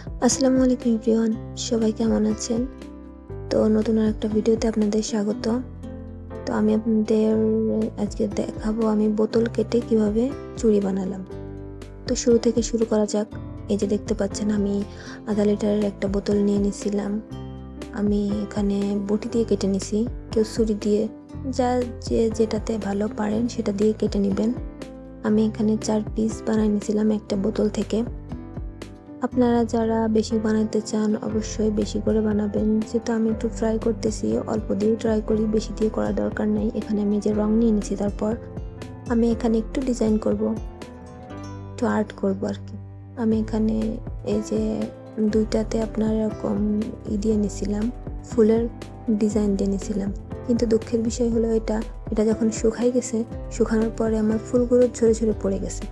আসসালামু আলাইকুম এভরিওয়ান সবাই কেমন আছেন? তো নতুন আর একটা ভিডিওতে আপনাদের স্বাগত। তো আমি আপনাদের আজকে দেখাবো আমি বোতল কেটে কীভাবে চুড়ি বানালাম। তো শুরু থেকে শুরু করা যাক। এই যে দেখতে পাচ্ছেন, আমি আধা লিটারের একটা বোতল নিয়ে নিছিলাম। আমি এখানে বটি দিয়ে কেটে নিছি। কেউ ছুরি দিয়ে, যা যে যেটাতে ভালো পারেন সেটা দিয়ে কেটে নেবেন। আমি এখানে চার পিস বানাই নিয়েছিলাম একটা বোতল থেকে। আপনারা যারা বেশি বানাতে চান, অবশ্যই বেশি করে বানাবেন। যেহেতু আমি একটু ট্রাই করতেছি, অল্প দিয়ে ট্রাই করি, বেশি দিয়ে করার দরকার নেই। এখানে আমি যে রং নিয়ে নিয়েছি তারপর আমি এখানে একটু ডিজাইন করব, একটু আর্ট করব আর কি আমি এখানে এই যে দুইটাতে আপনার এরকম ই দিয়ে নিছিলাম, ফুলের ডিজাইন দিয়ে নিছিলাম। কিন্তু দুঃখের বিষয় হলো এটা এটা যখন শুকাই গেছে, শুকানোর পরে আমার ফুলগুলো ঝরে ঝরে পড়ে গেছে।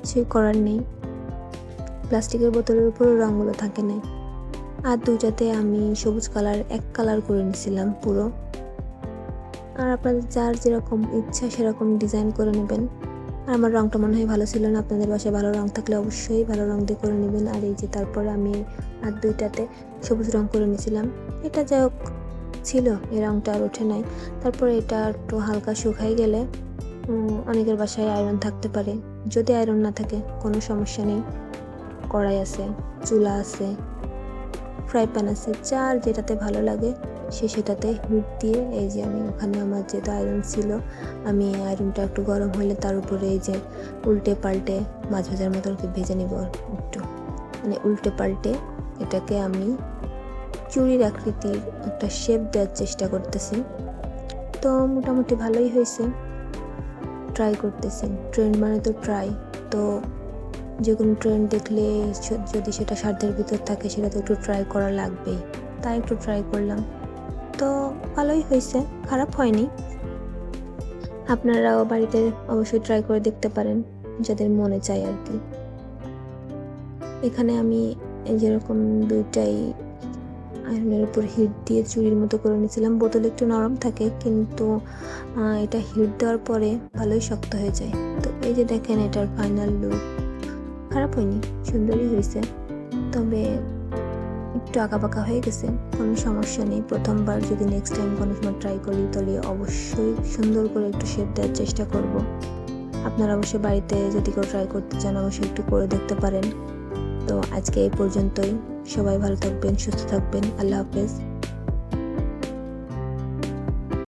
কিছুই করার নেই। প্লাস্টিকের বোতলের উপরও রঙগুলো থাকে নাই। আর দুইটাতে আমি সবুজ কালার, এক কালার করে নিছিলাম পুরো। আর আপনাদের যার যেরকম ইচ্ছা সেরকম ডিজাইন করে নেবেন। আর আমার রঙটা মনে হয় ভালো ছিল না, আপনাদের বাসায় ভালো রঙ থাকলে অবশ্যই ভালো রঙ দিয়ে করে নেবেন। আর এই যে তারপরে আমি আর দুইটাতে সবুজ রঙ করে নিয়েছিলাম এটা যাই হোক, ছিল, এই রঙটা আর ওঠে নাই। তারপরে এটা একটু হালকা শুকাই গেলে অনেকের বাসায় আয়রন থাকতে পারে। যদি আয়রন না থাকে, কোনো সমস্যা নেই। কড়াই আছে, চুলা আছে ফ্রাই প্যান আছে, যার যেটাতে ভালো লাগে সে সেটাতে হিট দিয়ে এই যে আমি ওখানে আমার যেহেতু আয়রন ছিল, আমি আয়রনটা একটু গরম হলে তার উপরে এই যে উল্টে পাল্টে মাছ ভাজার মতো আর কি ভেজে নিব একটু। মানে উল্টে পাল্টে এটাকে আমি চুরির আকৃতির একটা শেপ দেওয়ার চেষ্টা করতেছি। তো মোটামুটি ভালোই হয়েছে। ট্রাই করতেছি। ট্রেন মানে তো ট্রাই তো যে কোনো ট্রেন্ড দেখলে যদি সেটা সাধ্যের ভিতর থাকে, সেটা তো একটু ট্রাই করা লাগবেই। তাই একটু ট্রাই করলাম। তো ভালোই হয়েছে, খারাপ হয়নি। আপনারাও বাড়িতে অবশ্যই ট্রাই করে দেখতে পারেন, যাদের মনে চায় আর কি। এখানে আমি যেরকম দুইটাই আয়রনের উপর হিট দিয়ে চুরির মতো করে নিয়েছিলাম। বোতল একটু নরম থাকে, কিন্তু এটা হিট দেওয়ার পরে ভালোই শক্ত হয়ে যায়। তো এই যে দেখেন এটার ফাইনাল লুক খারাপ হয়নি, সুন্দরই হয়েছে। তবে একটু আঁকাবাঁকা হয়ে গেছে, কোনো সমস্যা নেই। প্রথমবার যদি নেক্সট টাইম কোনো সময় ট্রাই করি, তাহলে অবশ্যই সুন্দর করে একটু শেপ দেওয়ার চেষ্টা করব। আপনারা অবশ্যই বাড়িতে যদি কেউ ট্রাই করতে চান, অবশ্যই একটু করে দেখতে পারেন। তো আজকে এই পর্যন্তই। সবাই ভালো থাকবেন, সুস্থ থাকবেন। আল্লাহ হাফেজ।